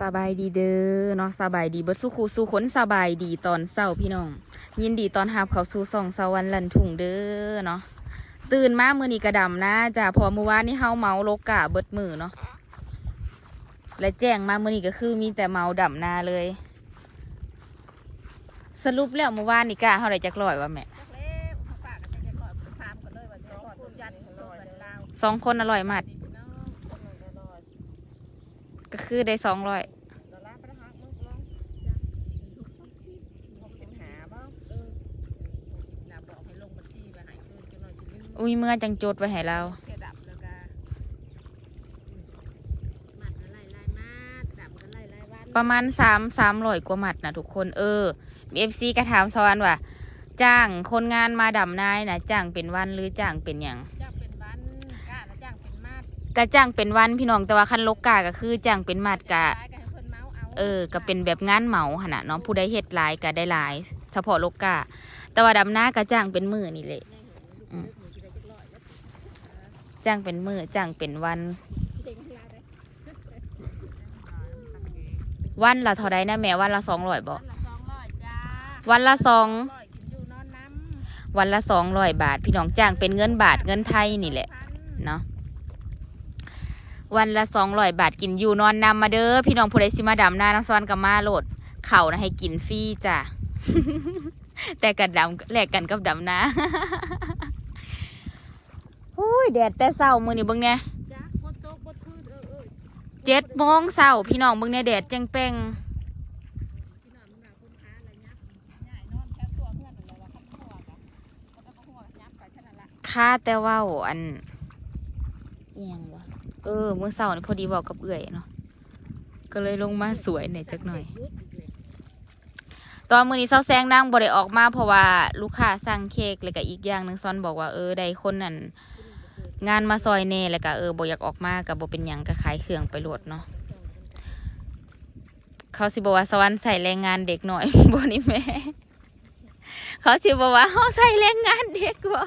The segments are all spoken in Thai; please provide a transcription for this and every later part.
สบายดีเด้อเนาะสบายดีเบิดสู้ครูสู้คนสบายดีตอนเช้าพี่น้อง ยินดีตอนหับเขาสู่สองสวรรค์ลันทุ่งเด้อเนาะตื่นมามือนี้กระดำนะจ้ะเพอมือวานนี่เฮาเมาโลกะเบิดมือเนาะและแจ้งมามือนี้ก็คือมีแต่เมาดำนาเลย สรุปแล้วมือวานนี่กะเฮาได้จักร้อยวะแม่จักแล้วเขาฝากกันจะก่อนถามกันเลยว่าจะก่อนต้นยันต้นวันลาวสองคนอร่อยมาก นี่พี่น้องคนละละร้อย ก็ คือได้สองร้อยดอลลาร์ไปนะฮะมึงลองหกสิบห้าบ่เออน่ะบอกให้ลงบัญชีไปให้คืนจังหน่อยจะลืมอุ้ยเมื่อจังโจดไว้ให้เราแกดับแล้วก็มัดกันไล่ไล่มัดดับกันไล่ไล่วันประมาณสามสามร้อยกว่าหมัดนะทุกคนเออมีเอฟซีกระถามสวรรค์ว่าจ้างคนงานมาดำนายนะจ้างเป็นวันหรือจ้างเป็นอย่าง มัดก็จ้างเป็นวันพี่น้องแต่ว่าคันลกกาก็คือจ้างเป็นหมัดกะขายกันให้เพิ่นเมาเอาเออก็เป็นแบบงานเหมาขนาดเนาะผู้ใดเฮ็ดหลายก็ได้หลายเฉพาะลกกาแต่ว่าดำนาก็จ้างเป็นมือนี่แหละอืมจ้างเป็นมือจ้างเป็นวันวันละเท่าใดนะแม่วันละสองร้อยบ่วันละสองร้อยจ้าวันละสองร้อยกินอยู่นอนน้ำวันละสองร้อยบาท พี่น้องจ้างเป็นเงินบาทเงินไทยนี่แหละพันเนาะ วันละสองร้อยบาทกินอยู่นอนนำมาเด้อพี่น้องผู้ใดสิมาดำนาน้ำซ้อนกับมาโหลดเข่านะให้กินฟรีจ้ะแต่กันดำแลกกันกับดำนาอุ้ยแดดแต่เศร้ามือนี่เบิ่งเนี่ยเจ็ดโมงเศร้าพี่น้องเบิ่งเนี่ยแดดแจ้งแป้งพี่น้องค่าแค่ตัวเพื่อนนั่นแหละว่าเขาหัวกันเขาก็หัวยับไปเท่านั้นละค่าแต่เว่าอันเอียงว เออมื้อเศร้านี่พอดีบอกกับเอื่อยเนาะก็เลยลงมาสวยหน่อยจักหน่อย ตอนมื้อนี้เซาแซงนั่งบ่ได้ออกมาเพราะว่าลูกค้าสั่งเค้กแล้วก็อีกอย่างหนึงซ้อนบอกว่าเออได้คนนั่นงานมาซอยแน่แล้วก็เออบ่อยากออกมาก็บ่เป็นหยังก็ขายเครื่องไปโลดเนาะเขาสิบอกว่าสวรรค์ใส่แรงงานเด็กหน่อยบ่นี่แม่เขาสิบอกว่าเฮาใส่แรงงานเด็กบ่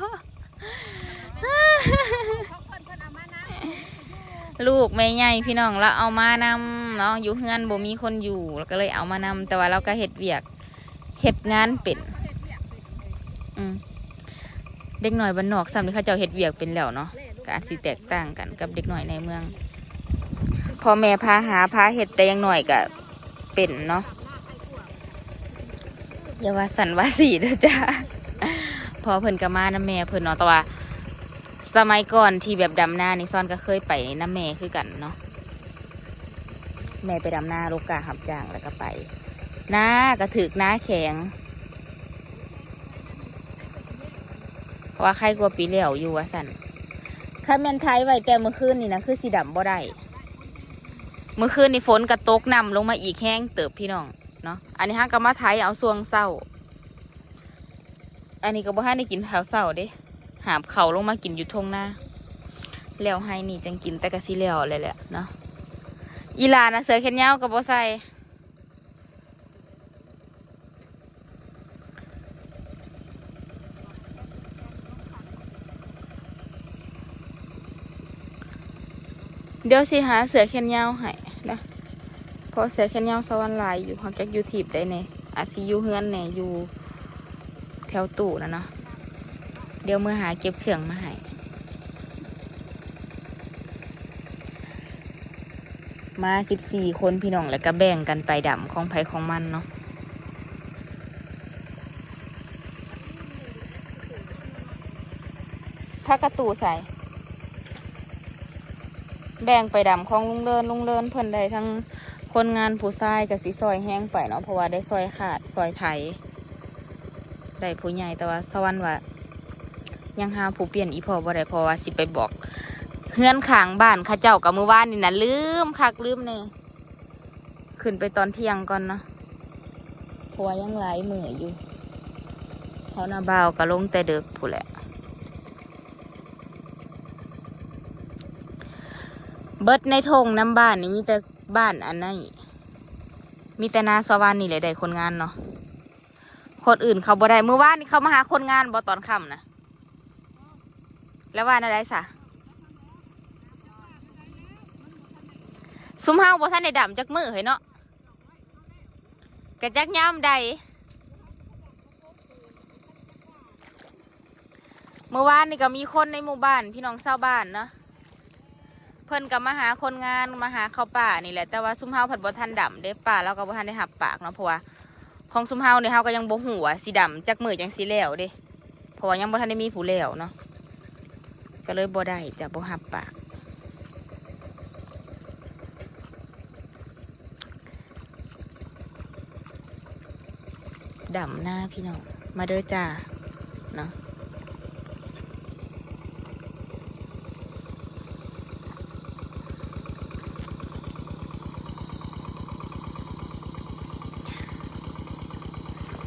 เขาคนเพิ่นเอามานะ ลูกแม่ใหญ่พี่น้องแล้วเอามานำเนาะอยู่เฮือนบ่มีคนอยู่แล้วก็เลยเอามานำแต่ว่าเราก็เฮ็ดเวียกเฮ็ดงานเป็นเขาเฮ็ดเวียกเป็นเลยอืมเด็กหน่อยบ้านนอกซ้ำที่เขาเจ้าเฮ็ดเวียกเป็นแล้วเนาะก็อาจสิแตกต่างกันกับเด็กหน่อยในเมืองพ่อแม่พาหาพาเฮ็ดแต่ยังหน่อยก็เป็นเนาะอย่าว่าสันว่าสีเด้อจ้าพอเพิ่นก็มาน้ำแม่เพิ่นเนาะแต่ว่า สมัยก่อนที่แบบดำนานี่ซ่อนก็เคยไปน้ำแม่คือกันเนาะแม่ไปดำนาลูกกาหับจ้างแล้วก็ไปน้ากระถึกน้าแข็งเพราะว่าใครกลัวปีเหลียวอยู่ว่าสันคันแมนไทยไว้แต่เมื่อคืนนี่นะคือสีดำบ่ได้เมื่อคืนนี่ฝนกระตกนำลงมาอีกแห้งเติบพี่น้องเนาะอันนี้ฮะก็มาไทยเอาสวงเศร้า อันนี้ก็บ่ให้ได้กินข้าวเศร้าเด้ หาบเขาลงมากินอยู่ทงหน้าแล้วให้นี่จังกินแต่กะสิแล้วเลยแหละเนาะอีลานะเสือแขนยาวกับบ่ใส่เดี๋ยวสิหาเสือแขนยาวให้นะเพราะเสือแขนยาวสวรรค์หลายอยู่เขาจักยูทีบได้เนี่ยอาจสิอยู่เฮือนแหน่ยอยู่แถวตู้นะเนาะ เดี๋ยวมือหาเก็บเครื่องมาให้มาสิบสี่คนพี่น้องแล้วก็แบ่งกันไปดำของไผของมันเนาะถ้ากระตูใส่ แบ่งไปดำของลุงเลินลุงเลินเพิ่นได้ทั้งคนงานผู้ชายกับสีซอยแห้งไปเนาะเพราะว่าได้ซอยขาดซอยไทยได้ผู้ใหญ่แต่ว่าสวรรค์ว่า ยังหาผู้เปลี่ยนอีพอบ่ได้เพราะว่าสิไปบอกเฮือนขางบ้านเข้าเจ้ากับมือว่านนี่นะลืมคักลืมนี่ขึ้นไปตอนเที่ยงก่อนเนาะเพราะว่ายังหลายมืออยู่เขาหน้าบ่าวก็ลงแต่เด็กผู้นแหละเบิดในทงน้ำบ้านนี่มีแต่บ้านอันนั้นมีแต่นาสวรรค์นี่แหละได้คนงานเนาะคนอื่นเขาบ่ได้มือว่านนี่เขามาหาคนงานบ่ตอนค่ำนะ แล้วว่าอะไรสะซุมเฮาบ่ทันได้ดำจักมือเฮ้ยเนาะกะจักยามใดเมื่อวานนี่ก็มีคนในหมู่บ้านพี่น้องชาวบ้านเนาะเพิ่นก็มาหาคนงานมาหาเข้าป่านี่แหละแต่ว่าซุมเฮาผัดบ่ทันดำเด้ป่าเราก็บ่ทันได้หับปากเนาะเพราะว่าของซุมเฮาเนี่ยเฮาก็ยังบ่ฮู้ว่าสิดำจักมือจังสิแล้วเด้เพราะว่ายังบ่ทันได้มีผู้แล้วเนาะ ก็เลยบ่ได้จะบ่หับปากดำหน้าพี่น้อง มาเด้อจ้า เนาะ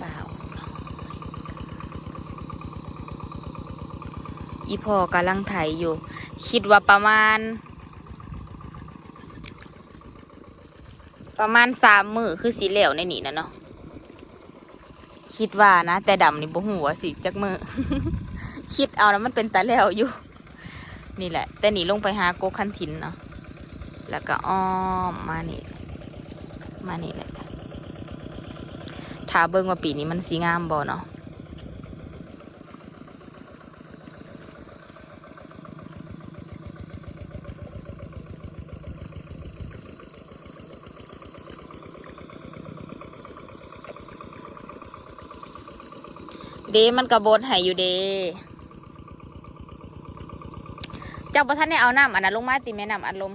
สาว อีพ่อกำลังไถอยู่ คิดว่าประมาณ ประมาณสามมือคือสีเหลวในนี่นะเนาะคิดว่านะ แต่ดำนี่บ่หัวสิจักมือ คิดเอาแล้วมันเป็นตาแล้วอยู่ นี่แหละ แต่หนีลงไปหาโกคันทินเนาะแล้วก็อ้อมมานี่ มานี่แหละถ้าเบิ่งว่าปีนี้มันสีงามบ่เนาะ เดมันกระบดให้อยู่เดเจ้าประท่านได้เอาน้ำอันนั้นลงมาติแม่น้ำอัดลม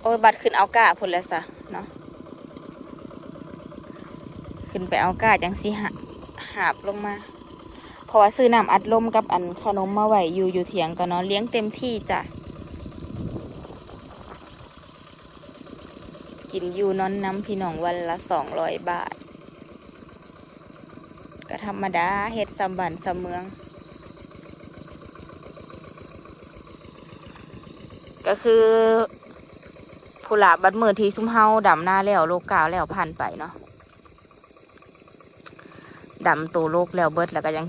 โอ้ยบัดขึ้นเอาก้าพุ่นแล้วซะเนาะขึ้นไปเอาก้าจังสิหาหาบลงมา เพราะว่าซื้อน้ำอัดลมกับอันขนมมาไหวอยู่อยู่เถียงกันเนาะเลี้ยงเต็มที่จ้ะ กินอยู่นอนน้ำพี่น้องวันละสองร้อยบาท ก็ธรรมดาเฮ็ดสำบันสำเมือง ก็คือผู้หลาบัดมือที่ซุมเฮาดำหน้าแล้วโลกกาวแล้วผ่านไปเนาะดำตัวโลกแล้วเบิดแล้วก็ยัง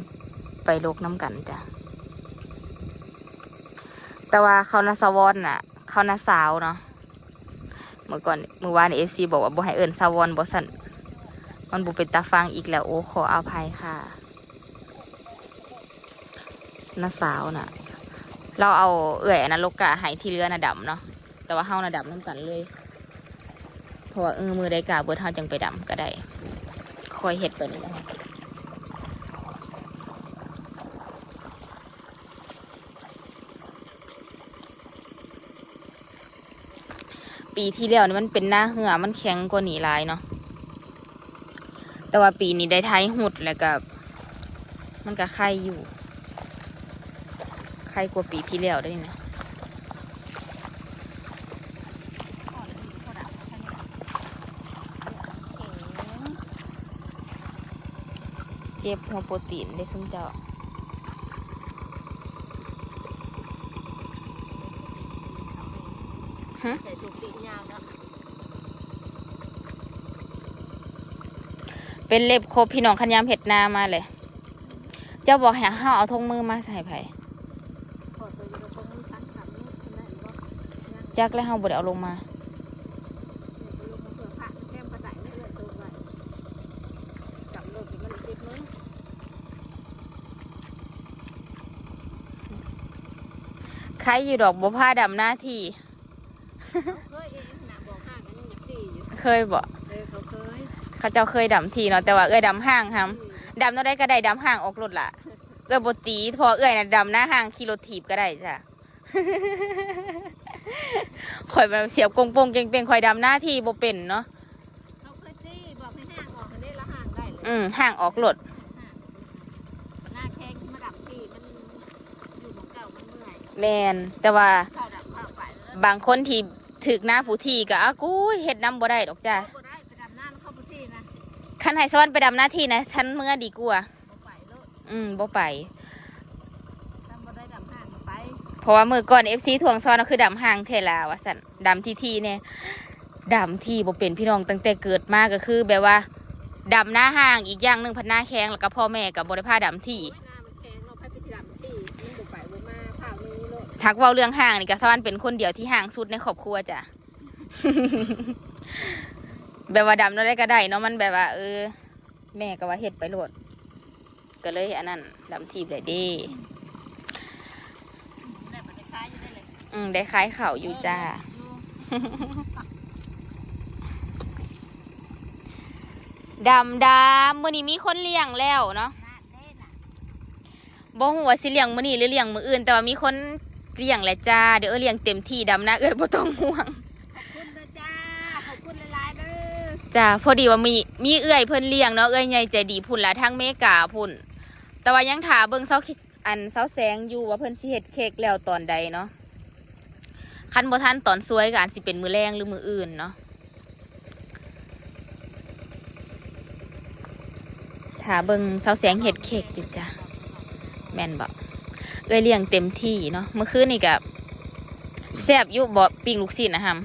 ไปโลกน้ำกันจ้ะแต่ว่าเขานาสวอนน่ะ เขานาสาวเนาะ เมื่อก่อนเมื่อวานเอฟซีบอกว่าบ่ให้เอิญสวอนบ่สันมันบ่เป็นตาฟังอีกแล้วโอ้ขออภัยค่ะน้าสาวน่ะ เราเอาเอื่อยนนั้นลกกะให้ที่เรือน่ะดำเนาะแต่ว่าเฮาน่ะดำน้ำกันเลยเพราะว่าเออมือได้กาเบิดเฮาจังไปดำก็ได้คอยเห็ดไปนี่นะคะ ปีที่แล้วนี่มันเป็นหน้าเหือมันแข็งกว่านี้หลายเนาะแต่ว่าปีนี้ได้ไทยหุดแล้วก็มันก็ไข่อยู่ไข่กว่าปีที่แล้วได้นะเจ็บหัวโปรตีนได้ซุ้มเจ้า ใส่ถุงตีนยาว เป็นเล็บโคพี่น้องขันยามเห็ดนามาเลย เจ้าบอกแห้ห้าเอาทงมือมาใส่ไผ่จักแล้วห้าบดเอาลงมาใครอยู่ดอกบัวผ้าดำหน้าที่ เคยเองหนาบอกห้างกันยังอยากดีอยู่เคยบ่เลยเขาเคยเขาเจ้าเคยดำทีเนาะแต่ว่าเอ้ยดำห้างครับดำเท่าได้ก็ได้ดำห้างออกรถละเอ้ยบ่ตีพอเอ้ยน่ะดำหน้าห้างขี่รถถีบก็ได้จ้ะข่อยแบบเสียบกงปงเก่งเป็นข่อยดำหน้าที่บ่เป็นเนาะเขาเคยตีบอกให้ห้างออกกันได้ละห้างได้เลยอืมห้างออกรถหน้าแข้งที่มาดับที่มันอยู่ของเก่ามันเมื่อยแมนแต่ว่าเข้าดั บเข้าไปแล้วบางคนที่ถึกหน้าผู้ที่ก็อากูยเฮ็ดน้ำบ่ได้ดอกจ้ะบ่ได้ไปดำน้าแล้วเข้าพื้นที่นะคันให้สวรรค์ไปดำหน้าที่นะฉันเมื่อดีกว่าบ่ไปโลดอืมบ่ไปทำบ่ได้ดำห้างก็ไปเพราะว่ามือก่อน FC ทวงซ้อนก็คือดำห่างเทลาว่าสั่นดำที่ที่เนี่ยดำที่บ่เป็นพี่น้องตั้งแต่เกิดมาก็คือแบบว่าดำหน้าห่างอีกอย่างหนึ่งพันหน้าแข้งแล้วก็พ่อแม่กับบ่ได้พาดำที่ โอ้ยหน้ามันแข็งเราไปไปที่ดำ หักเว้าเรื่องห่างนี่ก็สวรรค์เป็นคนเดียวที่ห่างสุดในครอบครัวจ้ะ แบบว่าดำเนาะได้ก็ได้เนาะมันแบบว่าเออ แม่ก็ว่าเฮ็ดไปโหลด ก็เลยอันนั้นดำทีบเลยเดีได้บ่ได้ขายอยู่ได้เลยอืมได้คล้ายเขาอยู่จ้า ดำดำมื้อนี้มีคนเลี้ยงแล้วเนาะบ่ฮู้ว่าสิเลี้ยงมื้อนี้หรือเลี้ยงมืออื่น แต่ว่ามีคน เลี้ยงแหละจ้า เดี๋ยวเออเลี้ยงเต็มที่ดำนะเอ้ยบ่ต้องห่วง ขอบคุณเด้อจ้า ขอบคุณหลายๆเด้อจ้าพอดีว่ามีมีเอื้อยเพิ่นเลี้ยงเนาะเอื้อยใหญ่ใจดีพุ่นละทั้งเมกาพุ่น แต่ว่ายังถาเบิ่งเซาคิดอันเซาแสงอยู่ว่าเพิ่นสิเฮ็ดเค้กแล้วตอนใดเนาะคันบ่ทันตอนสวยก็อาจสิเป็นมื้อแรงหรือมื้ออื่นเนาะถาเบิ่งเซาแสงเฮ็ดเค้กอยู่จ้ะแม่นบ่ เอื้อยเลี้ยงเต็มที่เนาะเมื่อคืนนี่ก็แซ่บอยู่บ่ปิ้งลูกชิ้นนะฮัม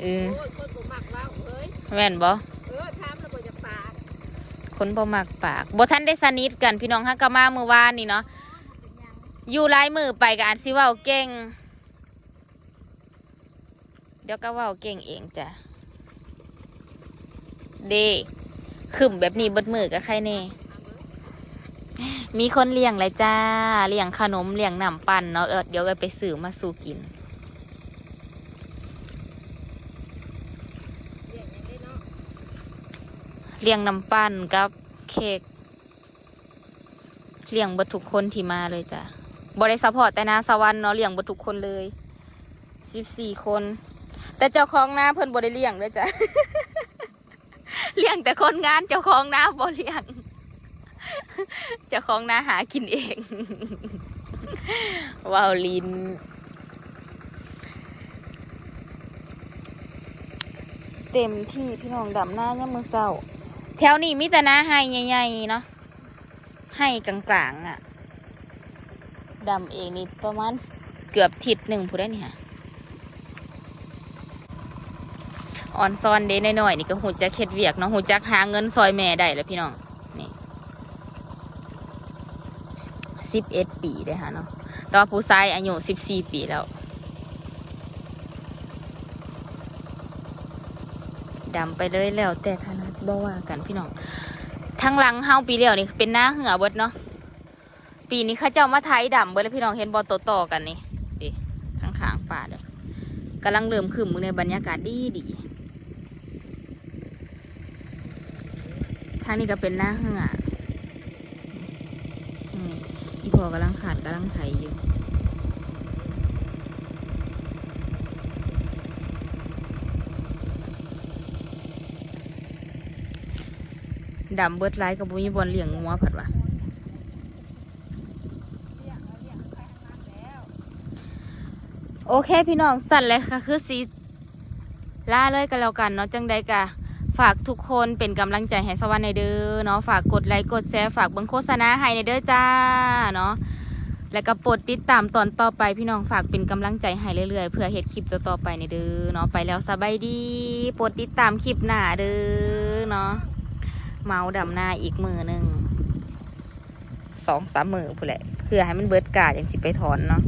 เออโอ้ยคนบ่มักเว้าเอ้ยแม่นบ่เออถามแล้วบ่จะปากคนบ่มักปากบ่ทันได้สนิทกันพี่น้องฮักก็มาเมื่อวานนี่เนาะเป็นหยังอยู่หลายมือไปก็อาจสิเว้าเก่ง เดี๋ยวก็เว้าเก่งเองจ้ะเด้ ขึ้มแบบนี้เบิดมือกับใครแน่มีคนเลี้ยงเลยจ้า เลี้ยงขนมเลี้ยงน้ำปั่นเนาะเออเดี๋ยวไปซื้อมาสู่กินเรียงได้เนาะเลี้ยงน้ำปั่นกับเค้กเลี้ยงบดทุกคนที่มาเลยจ้ะบริษัพอร์ตแต่นาสวรรค์เนาะเลี้ยงบดทุกคนเลยสิบสี่คน แต่เจ้าของหน้าเพิ่นบ่ได้เลี้ยงด้วยจ้ะ เลี้ยงแต่คนงานเจ้าของนาบ่เลี้ยง เจ้าของนาหากินเองว้าวลินเต็มที่พี่น้องดำหน้าเนี่ยามมือเศร้า แถวนี้มีแต่หน้าไฮใหญ่ๆเนาะไฮกลางๆอะดำเองนี่ประมาณเกือบทิศหนึ่งผู้ได้นี่ค่ะ ออนซอนเด้หน่อยๆนี่ก็หูจักเข็ดเวียกเนาะหูจักหาเงินซอยแม่ได้แล้วพี่น้องนี่สิบเอ็ดปีได้อค่ะเนาะแต่ว่าผู้ชายอายุสิบสี่ปีแล้วดำไปเลยแล้วแต่ถนัดบ่ว่ากันพี่น้องทางหลังเฮาปีเดียวนี่เป็นหน้าเหือเบิดเนาะปีนี้เข้าเจ้ามาไทยดำเบิดแล้วพี่น้องเห็นบอต่อต่อๆกันนี่ดิข้างขางๆป่าเลยกำลังเริ่มขึ้นมือในบรรยากาศดีดี ทางนี้ก็เป็นหน้าเหืออืมอีพอกำลังขาดกำลังไถอยู่ดำเบิดไลกับบุญบอลเลี้ยงงัวผัดวะโอเคพี่น้องสั่นเลยค่ะ คือสีล่าเลยกันแล้วกันเนาะจังใดกะ ฝากทุกคนเป็นกำลังใจให้สวรรค์ในเด้อเนาะฝากกดไลค์กดแชร์ฝากเบิ่งโฆษณาให้ในเด้อจ้าเนาะแล้วก็โปรดติดตามตอนต่อไปพี่น้องฝากเป็นกำลังใจให้เรื่อยๆเพื่อเฮ็ดคลิปต่อๆไปในเด้อเนาะไปแล้วสบายดีโปรดติดตามคลิปหน้าเด้อเนาะเมาดำหน้าอีกมือหนึ่งสองสามมือพู้แหละเพื่อให้มันเบิดกาดอย่างสิไปถอนเนาะ